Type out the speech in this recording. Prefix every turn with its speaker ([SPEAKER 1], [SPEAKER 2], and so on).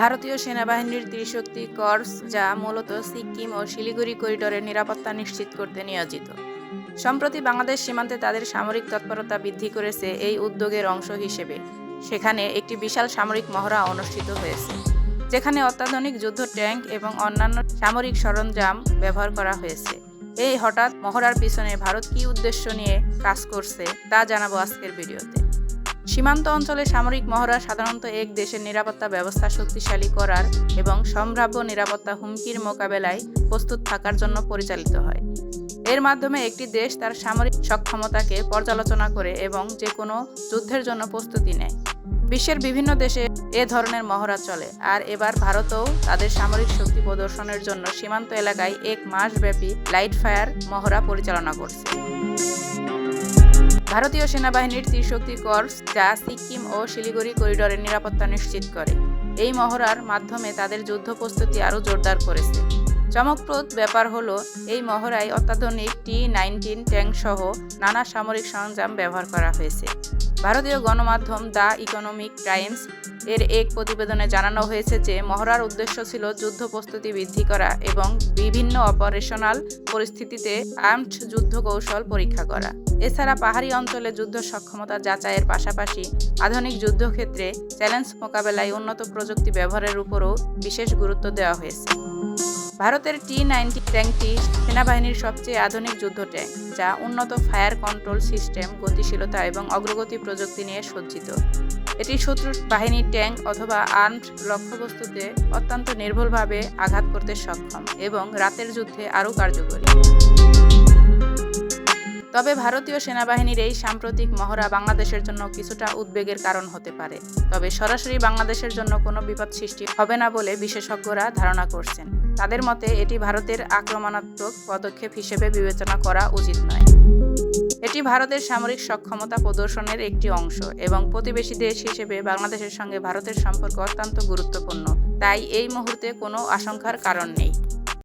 [SPEAKER 1] ভারতীয় সেনাবাহিনীর ত্রিশক্তি কর্পস যা মূলত সিকিম ও শিলিগুড়ি করিডোরের নিরাপত্তা নিশ্চিত করতে নিয়োজিত। সম্প্রতি বাংলাদেশ সীমান্তে তাদের সামরিক তৎপরতা বৃদ্ধি করেছে এই উদ্যোগের অংশ হিসেবে। সেখানে একটি বিশাল সামরিক মহড়া অনুষ্ঠিত হয়েছে, যেখানে অত্যাধুনিক যুদ্ধ ট্যাঙ্ক এবং অন্যান্য সামরিক সরঞ্জাম ব্যবহার করা হয়েছে। এই হঠাৎ মহড়ার পিছনে ভারত কি উদ্দেশ্য নিয়ে কাজ করছে, তা জানাব আজকের ভিডিওতে। সীমান্ত অঞ্চলে সামরিক মহড়া সাধারণত এক দেশের নিরাপত্তা ব্যবস্থা শক্তিশালী করার এবং সম্ভাব্য নিরাপত্তা হুমকির মোকাবেলায় প্রস্তুত থাকার জন্য পরিচালিত হয়। এর মাধ্যমে একটি দেশ তার সামরিক সক্ষমতাকে পর্যালোচনা করে এবং যে কোনো যুদ্ধের জন্য প্রস্তুতি নেয়। বিশ্বের বিভিন্ন দেশে এ ধরনের মহড়া চলে, আর এবার ভারতও তাদের সামরিক শক্তি প্রদর্শনের জন্য সীমান্ত এলাকায় এক মাসব্যাপী লাইট ফায়ার মহড়া পরিচালনা করছে। ভারতীয় সেনাবাহিনীর ত্রিশক্তি কর্পস যা সিকিম ও শিলিগুড়ি করিডোরের নিরাপত্তা নিশ্চিত করে। এই মহড়ার মাধ্যমে তাদের যুদ্ধ প্রস্তুতি আরও জোরদার করেছে। চমকপ্রদ ব্যাপার হলো, এই মহড়ায় অত্যাধুনিক টি নাইনটিন ট্যাঙ্ক সহ নানা সামরিক সরঞ্জাম ব্যবহার করা হয়েছে। ভারতীয় গণমাধ্যম দ্য ইকোনমিক টাইমস এর এক প্রতিবেদনে জানানো হয়েছে যে, মহড়ার উদ্দেশ্য ছিল যুদ্ধ প্রস্তুতি বৃদ্ধি করা এবং বিভিন্ন অপারেশনাল পরিস্থিতিতে আর্মড যুদ্ধ কৌশল পরীক্ষা করা। এছাড়া পাহাড়ি অঞ্চলে যুদ্ধ সক্ষমতা যাচাইয়ের পাশাপাশি আধুনিক যুদ্ধক্ষেত্রে চ্যালেঞ্জ মোকাবেলায় উন্নত প্রযুক্তি ব্যবহারের উপরও বিশেষ গুরুত্ব দেওয়া হয়েছে। ভারতের টি নাইনটি ট্যাঙ্কটি সেনাবাহিনীর সবচেয়ে আধুনিক যুদ্ধ ট্যাঙ্ক, যা উন্নত ফায়ার কন্ট্রোল সিস্টেম, গতিশীলতা এবং অগ্রগতি প্রযুক্তি নিয়ে সজ্জিত। এটি শত্রু বাহিনীর ট্যাঙ্ক অথবা আর্মড লক্ষ্যবস্তুতে অত্যন্ত নির্ভুলভাবে আঘাত করতে সক্ষম এবং রাতের যুদ্ধে আরও কার্যকরী। তবে ভারতীয় সেনাবাহিনীর এই সাম্প্রতিক মহড়া বাংলাদেশের জন্য কিছুটা উদ্বেগের কারণ হতে পারে। তবে সরাসরি বাংলাদেশের জন্য কোনো বিপদ সৃষ্টি হবে না বলে বিশেষজ্ঞরা ধারণা করছেন। তাদের মতে, এটি ভারতের আক্রমণাত্মক পদক্ষেপ হিসেবে বিবেচনা করা উচিত নয়। এটি ভারতের সামরিক সক্ষমতা প্রদর্শনের একটি অংশ এবং প্রতিবেশী দেশ হিসেবে বাংলাদেশের সঙ্গে ভারতের সম্পর্ক অত্যন্ত গুরুত্বপূর্ণ। তাই এই মুহূর্তে কোনো আশঙ্কার কারণ নেই।